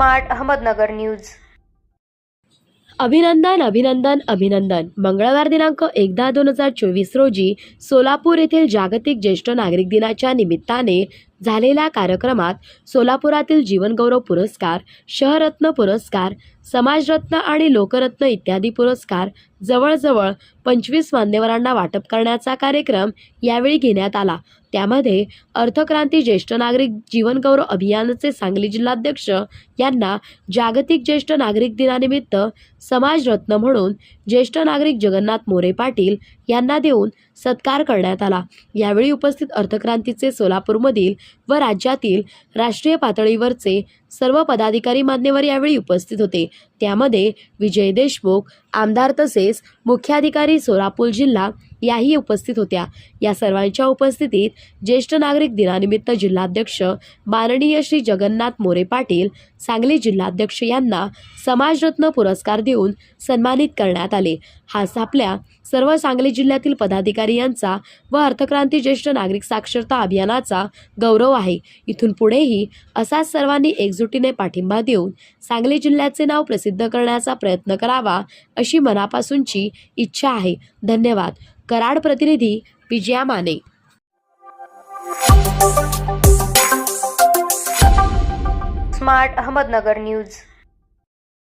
Smart Ahmednagar news. अभिनंदन अभिनंदन अभिनंदन. मंगळवार दिनांक एकदा दोन हजार चोवीस रोजी सोलापूर येथील जागतिक ज्येष्ठ नागरिक दिनाच्या निमित्ताने झालेल्या कार्यक्रमात सोलापुरातील जीवनगौरव पुरस्कार शहरत्न पुरस्कार समाजरत्न आणि लोकरत्न इत्यादी पुरस्कार जवळजवळ पंचवीस मान्यवरांना वाटप करण्याचा कार्यक्रम यावेळी घेण्यात आला. त्यामध्ये अर्थक्रांती ज्येष्ठ नागरिक जीवनगौरव अभियानाचे सांगली जिल्हाध्यक्ष यांना जागतिक ज्येष्ठ नागरिक दिनानिमित्त समाजरत्न म्हणून ज्येष्ठ नागरिक जगन्नाथ मोरे पाटील यांना देऊन सत्कार करण्यात आला. यावेळी उपस्थित अर्थक्रांतीचे सोलापूरमधील व राज्यातील राष्ट्रीय पातळीवरचे सर्व पदाधिकारी मान्यवर यावेळी उपस्थित होते. त्यामध्ये विजय देशमुख आमदार तसेच मुख्याधिकारी सोलापूर जिल्हा याही उपस्थित होत्या. या सर्वांच्या उपस्थितीत ज्येष्ठ नागरिक दिनानिमित्त जिल्हाध्यक्ष माननीय श्री जगन्नाथ मोरे पाटील सांगली जिल्हाध्यक्ष यांना समाजरत्न पुरस्कार देऊन सन्मानित करण्यात आले. हा आपल्या सर्व सांगली जिल्ह्यातील पदाधिकारी यांचा व अर्थक्रांती ज्येष्ठ नागरिक साक्षरता अभियानाचा गौरव आहे. इथून पुढेही असाच सर्वांनी एकजुटीने पाठिंबा देऊन सांगली जिल्ह्याचे नाव प्रसिद्ध करण्याचा प्रयत्न करावा अशी मनापासूनची इच्छा आहे. धन्यवाद. कराड प्रतिनिधी Vijaya Mane. Smart Ahmednagar news.